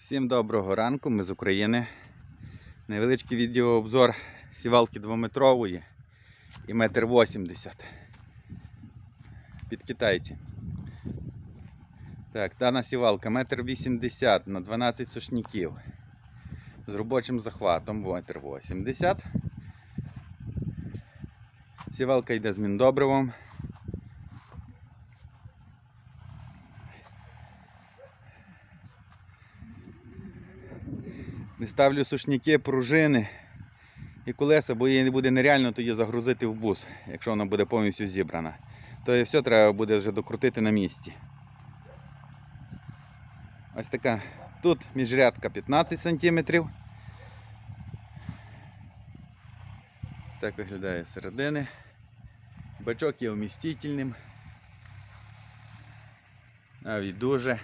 Всім доброго ранку, ми з України. Невеличкий відеообзор сівалки двометрової і метр вісімдесят. Під китайці. Так, дана сівалка метр вісімдесят на 12 сушників. З робочим захватом метр вісімдесят. Сівалка йде з міндобривом. Не ставлю сушняки, пружини і колеса, бо її буде нереально тоді загрузити в бус, якщо вона буде повністю зібрана. То і все треба буде вже докрутити на місці. Ось така. Тут міжрядка 15 см. Так виглядає середини. Бачок є вмістительним. Навіть дуже.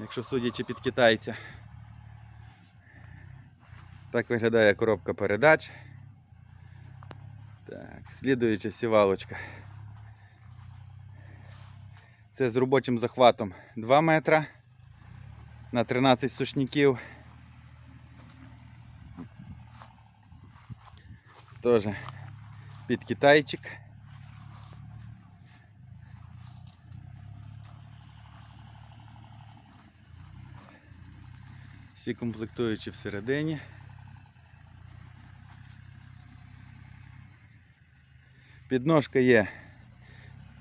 Якщо судячи під китайця. Так виглядає коробка передач. Так, слідуюча сівалочка. Це з робочим захватом 2 метра на 13 сушників. Теж під китайчик. Всі комплектуючі всередині. Підножка є,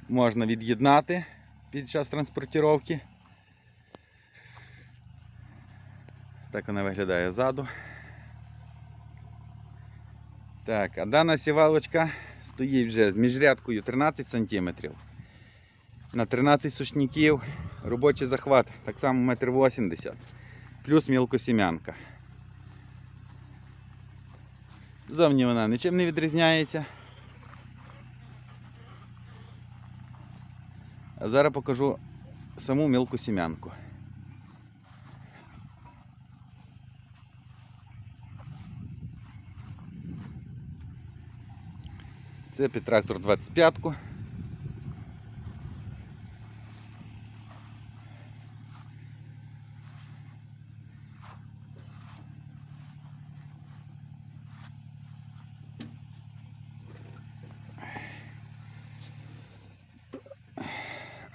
можна від'єднати під час транспортировки. Так вона виглядає ззаду. Так, а дана сівалочка стоїть вже з міжрядкою 13 см. На 13 сушників робочий захват, так само 1,80 м. Плюс мілкосім'янка. Зовні вона нічим не відрізняється. Зараз покажу саму мілку сім'янку. Це під трактор 25-ку.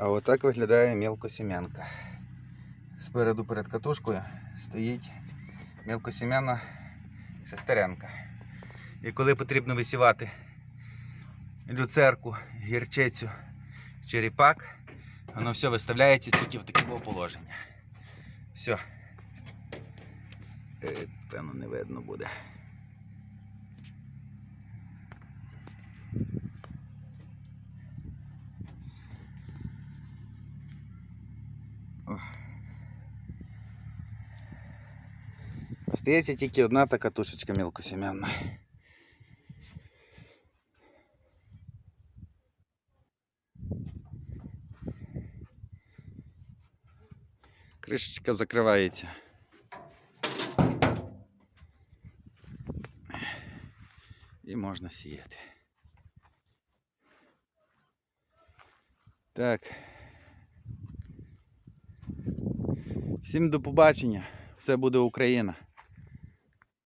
А отак виглядає мілкосім'янка. Спереду перед катушкою стоїть мілкосім'яна шестеренка. І коли потрібно висівати люцерку, гірчицю, черепак, воно все виставляється тільки в таке положення. Все. Е, Певно не видно буде. Остається тільки одна така тушечка мілкосім'янна. Кришечка закривається. І можна сіяти. Так. Всім до побачення. Все буде Україна.